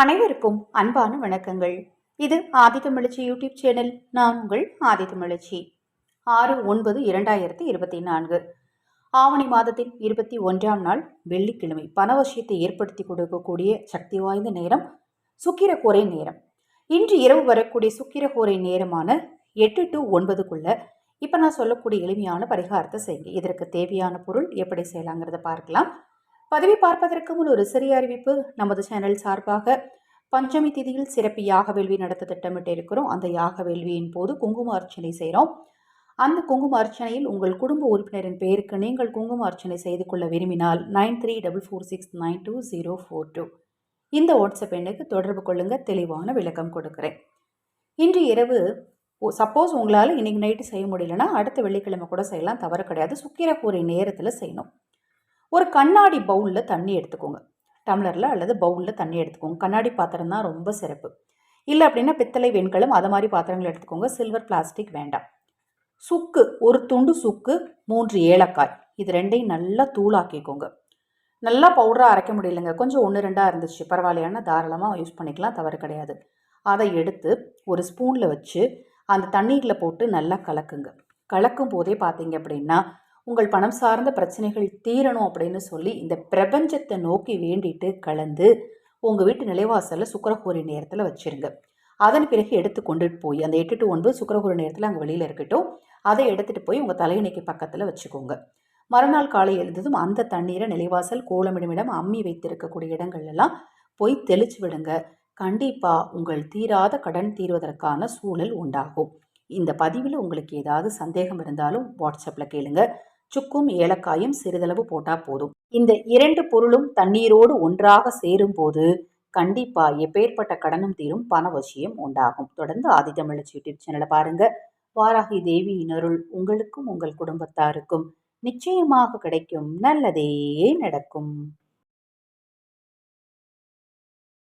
அனைவருக்கும் அன்பான வணக்கங்கள். இது ஆதித்தமிழச்சி யூடியூப் சேனல். நான் உங்கள் ஆதித்தமிழச்சி ஆறு ஒன்பது இரண்டாயிரத்தி இருபத்தி நான்கு. ஆவணி மாதத்தின் இருபத்தி ஒன்றாம் நாள் வெள்ளிக்கிழமை. பணவசியத்தை ஏற்படுத்தி கொடுக்கக்கூடிய சக்தி வாய்ந்த நேரம் சுக்கிரகோரை நேரம். இன்று இரவு வரக்கூடிய சுக்கிரகோரை நேரமான எட்டு டு ஒன்பதுக்குள்ள இப்போ நான் சொல்லக்கூடிய எளிமையான பரிகாரத்தை செய்யுங்க. இதற்கு தேவையான பொருள் எப்படி செய்யலாங்கிறத பார்க்கலாம். பதவி பார்ப்பதற்கு முன் ஒரு சிறிய அறிவிப்பு. நமது சேனல் சார்பாக பஞ்சமி திதியில் சிறப்பு யாக வேள்வி நடத்த திட்டமிட்டு இருக்கிறோம். அந்த யாக வேள்வியின் போது குங்கும அர்ச்சனை செய்கிறோம் அந்த குங்கும அர்ச்சனையில் உங்கள் குடும்ப உறுப்பினரின் பெயருக்கு நீங்கள் குங்கும அர்ச்சனை செய்து கொள்ள விரும்பினால் nine three double four six nine two zero four two. இந்த வாட்ஸ்அப் எண்ணுக்கு தொடர்பு கொள்ளுங்கள் தெளிவான விளக்கம் கொடுக்குறேன். இன்று இரவு சப்போஸ் உங்களால் இன்றைக்கி நைட்டு செய்ய முடியலன்னா அடுத்த வெள்ளிக்கிழமை கூட செய்யலாம். தவறு கிடையாது. சுக்கிரக்கூரை நேரத்தில் செய்யணும். ஒரு கண்ணாடி பவுலில் தண்ணி எடுத்துக்கோங்க. டம்ளரில் அல்லது பவுலில் தண்ணி எடுத்துக்கோங்க. கண்ணாடி பாத்திரம் தான் ரொம்ப சிறப்பு. இல்லை அப்படின்னா பித்தளை வெண்கலம் அது மாதிரி பாத்திரங்கள் எடுத்துக்கோங்க. சில்வர் பிளாஸ்டிக் வேண்டாம். சுக்கு ஒரு துண்டு சுக்கு மூன்று ஏலக்காய். இது ரெண்டையும் நல்லா தூளாக்கிக்கோங்க. நல்லா பவுடராக அரைக்க முடியலைங்க. கொஞ்சம் ஒன்று ரெண்டாக இருந்துச்சு. பரவாயில்லையான தாராளமாக யூஸ் பண்ணிக்கலாம். தவறு கிடையாது. அதை எடுத்து ஒரு ஸ்பூனில் வச்சு அந்த தண்ணீரில் போட்டு நல்லா கலக்குங்க. கலக்கும் போதே பார்த்தீங்க அப்படின்னா உங்கள் பணம் சார்ந்த பிரச்சனைகள் தீரணும் அப்படின்னு சொல்லி இந்த பிரபஞ்சத்தை நோக்கி வேண்டிட்டு கலந்து உங்கள் வீட்டு நிலைவாசலில் சுக்கரகோரி நேரத்தில் வச்சுருங்க. அதன் பிறகு எடுத்து கொண்டுட்டு போய் அந்த எட்டு டு ஒன்பது சுக்கரகூரி நேரத்தில் அங்கே வெளியில் இருக்கட்டும் அதை எடுத்துகிட்டு போய் உங்கள் தலையணைக்கு பக்கத்தில் வச்சுக்கோங்க. மறுநாள் காலை எழுந்ததும் அந்த தண்ணீரை நிலைவாசல் கோலமிடமிடம் அம்மி வைத்திருக்கக்கூடிய இடங்கள்லாம் போய் தெளிச்சு விடுங்க. கண்டிப்பாக உங்கள் தீராத கடன் தீர்வதற்கான சூழல் உண்டாகும். இந்த பதிவில் உங்களுக்கு ஏதாவது சந்தேகம் இருந்தாலும் வாட்ஸ்அப்பில் கேளுங்கள் சுக்கும் ஏலக்காயும் சிறிதளவு போட்டால் போதும். இந்த இரண்டு பொருளும் தண்ணீரோடு ஒன்றாக சேரும் போது கண்டிப்பா எப்பேற்பட்ட கடனும் தீரும் பணவசியம் உண்டாகும். தொடர்ந்து ஆதித்தமிழச்சி யூடியூப் சேனலை பாருங்க. வாராகி தேவியின் அருள் உங்களுக்கும் உங்கள் குடும்பத்தாருக்கும் நிச்சயமாக கிடைக்கும். நல்லதே நடக்கும்.